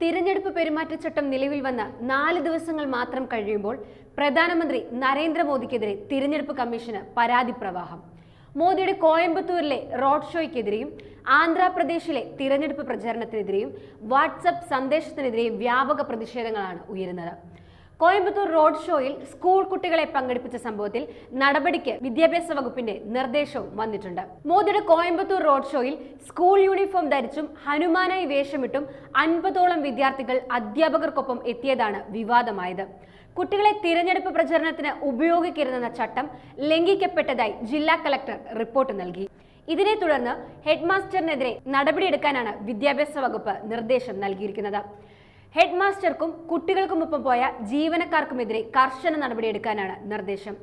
തിരഞ്ഞെടുപ്പ് പെരുമാറ്റച്ചട്ടം നിലവിൽ വന്ന നാല് ദിവസങ്ങൾ മാത്രം കഴിയുമ്പോൾ പ്രധാനമന്ത്രി നരേന്ദ്രമോദിക്കെതിരെ തിരഞ്ഞെടുപ്പ് കമ്മീഷന് പരാതി പ്രവാഹം. മോദിയുടെ കോയമ്പത്തൂരിലെ റോഡ് ഷോയ്ക്കെതിരെയും ആന്ധ്രാപ്രദേശിലെ തിരഞ്ഞെടുപ്പ് പ്രചാരണത്തിനെതിരെയും വാട്സപ്പ് സന്ദേശത്തിനെതിരെയും വ്യാപക പ്രതിഷേധങ്ങളാണ് ഉയരുന്നത്. കോയമ്പത്തൂർ റോഡ് ഷോയിൽ സ്കൂൾ കുട്ടികളെ പങ്കെടുപ്പിച്ച സംഭവത്തിൽ നടപടിക്ക് വിദ്യാഭ്യാസ വകുപ്പിന്റെ നിർദ്ദേശവും വന്നിട്ടുണ്ട്. മോദിയുടെ കോയമ്പത്തൂർ റോഡ് ഷോയിൽ സ്കൂൾ യൂണിഫോം ധരിച്ചും ഹനുമാനായി വേഷമിട്ടും അൻപതോളം വിദ്യാർത്ഥികൾ അധ്യാപകർക്കൊപ്പം എത്തിയതാണ് വിവാദമായത്. കുട്ടികളെ തിരഞ്ഞെടുപ്പ് പ്രചരണത്തിന് ഉപയോഗിക്കരുതെന്ന ചട്ടം ലംഘിക്കപ്പെട്ടതായി ജില്ലാ കളക്ടർ റിപ്പോർട്ട് നൽകി. ഇതിനെ തുടർന്ന് ഹെഡ്മാസ്റ്ററിനെതിരെ നടപടിയെടുക്കാനാണ് വിദ്യാഭ്യാസ വകുപ്പ് നിർദ്ദേശം നൽകിയിരിക്കുന്നത്. ഹെഡ് മാസ്റ്റർക്കും കുട്ടികൾക്കുമൊപ്പം പോയ ജീവനക്കാർക്കുമെതിരെ കർശന നടപടിയെടുക്കാനാണ് നിർദ്ദേശം.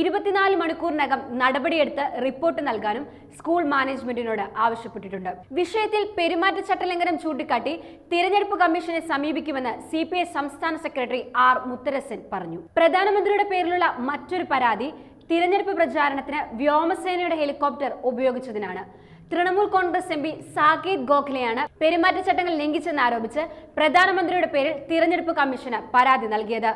ഇരുപത്തിനാല് മണിക്കൂറിനകം നടപടിയെടുത്ത് റിപ്പോർട്ട് നൽകാനും സ്കൂൾ മാനേജ്മെന്റിനോട് ആവശ്യപ്പെട്ടിട്ടുണ്ട്. വിഷയത്തിൽ പെരുമാറ്റച്ചട്ട ലംഘനം ചൂണ്ടിക്കാട്ടി തിരഞ്ഞെടുപ്പ് കമ്മീഷനെ സമീപിക്കുമെന്ന് സി സംസ്ഥാന സെക്രട്ടറി ആർ മുത്തരസൻ പറഞ്ഞു. പ്രധാനമന്ത്രിയുടെ പേരിലുള്ള മറ്റൊരു പരാതി തിരഞ്ഞെടുപ്പ് പ്രചാരണത്തിന് വ്യോമസേനയുടെ ഹെലികോപ്റ്റർ ഉപയോഗിച്ചതിനാണ്. തൃണമൂൽ കോൺഗ്രസ് എം പി സാകേത് ഗോഖലെയാണ് പെരുമാറ്റച്ചട്ടങ്ങൾ ലംഘിച്ചെന്ന് ആരോപിച്ച് പ്രധാനമന്ത്രിയുടെ പേരിൽ തിരഞ്ഞെടുപ്പ് കമ്മീഷന് പരാതി നൽകിയത്.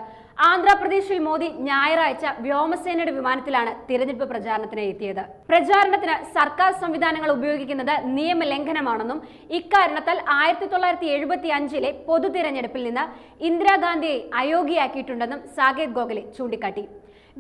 ആന്ധ്രാപ്രദേശിൽ മോദി ഞായറാഴ്ച വ്യോമസേനയുടെ വിമാനത്തിലാണ് തിരഞ്ഞെടുപ്പ് പ്രചാരണത്തിന് എത്തിയത്. പ്രചാരണത്തിന് സർക്കാർ സംവിധാനങ്ങൾ ഉപയോഗിക്കുന്നത് നിയമലംഘനമാണെന്നും ഇക്കാരണത്താൽ ആയിരത്തി തൊള്ളായിരത്തി എഴുപത്തി അഞ്ചിലെ പൊതു തിരഞ്ഞെടുപ്പിൽ നിന്ന് ഇന്ദിരാഗാന്ധിയെ അയോഗ്യയാക്കിയിട്ടുണ്ടെന്നും സാകേത് ഗോഖലെ ചൂണ്ടിക്കാട്ടി.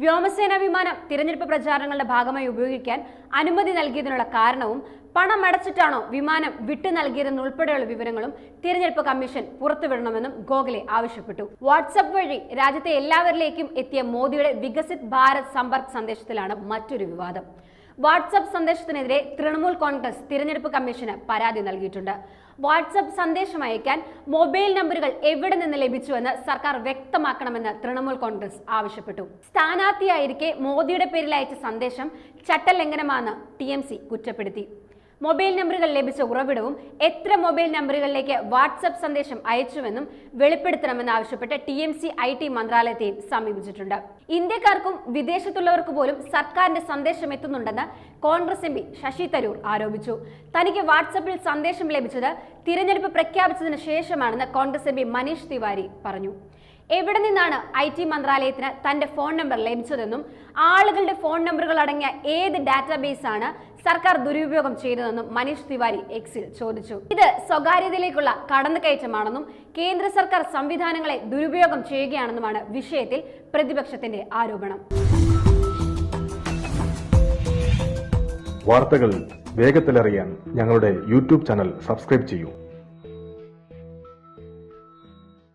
വ്യോമസേന വിമാനം തിരഞ്ഞെടുപ്പ് പ്രചാരണങ്ങളുടെ ഭാഗമായി ഉപയോഗിക്കാൻ അനുമതി നൽകിയതിനുള്ള കാരണവും പണം അടച്ചിട്ടാണോ വിമാനം വിട്ടു നൽകിയതെന്നുൾപ്പെടെയുള്ള വിവരങ്ങളും തിരഞ്ഞെടുപ്പ് കമ്മീഷൻ പുറത്തുവിടണമെന്നും ഗോഖലെ ആവശ്യപ്പെട്ടു. വാട്സപ്പ് വഴി രാജ്യത്തെ എല്ലാവരിലേക്കും എത്തിയ മോദിയുടെ വികസിത് ഭാരത് സമ്പർക്ക് സന്ദേശത്തിലാണ് മറ്റൊരു വിവാദം. വാട്സപ്പ് സന്ദേശത്തിനെതിരെ തൃണമൂൽ കോൺഗ്രസ് തിരഞ്ഞെടുപ്പ് കമ്മീഷന് പരാതി നൽകിയിട്ടുണ്ട്. വാട്സപ്പ് സന്ദേശം അയക്കാൻ മൊബൈൽ നമ്പറുകൾ എവിടെ നിന്ന് ലഭിച്ചുവെന്ന് സർക്കാർ വ്യക്തമാക്കണമെന്ന് തൃണമൂൽ കോൺഗ്രസ് ആവശ്യപ്പെട്ടു. സ്ഥാനാർത്ഥിയായിരിക്കെ മോദിയുടെ പേരിൽ അയച്ച സന്ദേശം ചട്ടലംഘനമാണെന്ന് ടി കുറ്റപ്പെടുത്തി. മൊബൈൽ നമ്പറുകൾ ലഭിച്ച ഉറവിടവും എത്ര മൊബൈൽ നമ്പറുകളിലേക്ക് വാട്സപ്പ് സന്ദേശം അയച്ചുവെന്നും വെളിപ്പെടുത്തണമെന്ന് ആവശ്യപ്പെട്ട് T M C I T മന്ത്രാലയത്തെയും സമീപിച്ചിട്ടുണ്ട്. ഇന്ത്യക്കാർക്കും വിദേശത്തുള്ളവർക്ക് പോലും സർക്കാരിന്റെ സന്ദേശം എത്തുന്നുണ്ടെന്ന് കോൺഗ്രസ് എം പി ശശി തരൂർ ആരോപിച്ചു. തനിക്ക് വാട്സപ്പിൽ സന്ദേശം ലഭിച്ചത് തിരഞ്ഞെടുപ്പ് പ്രഖ്യാപിച്ചതിന് ശേഷമാണെന്ന് കോൺഗ്രസ് എം പി മനീഷ് തിവാരി പറഞ്ഞു. എവിടെ നിന്നാണ് ഐ ടി മന്ത്രാലയത്തിന് തന്റെ ഫോൺ നമ്പർ ലഭിച്ചതെന്നും ആളുകളുടെ ഫോൺ നമ്പറുകൾ അടങ്ങിയ ഏത് ഡാറ്റാബേസ് ആണ് സർക്കാർ ദുരുപയോഗം ചെയ്തതെന്നും മനീഷ് തിവാരി എക്സിൽ ചോദിച്ചു. ഇത് സ്വകാര്യതയിലേക്കുള്ള കടന്നുകയറ്റമാണെന്നും കേന്ദ്ര സർക്കാർ സംവിധാനങ്ങളെ ദുരുപയോഗം ചെയ്യുകയാണെന്നുമാണ് വിഷയത്തിൽ പ്രതിപക്ഷത്തിന്റെ ആരോപണം. വാർത്തകൾ വേഗത്തിലറിയാൻ ഞങ്ങളുടെ യൂട്യൂബ് ചാനൽ സബ്സ്ക്രൈബ് ചെയ്യൂ.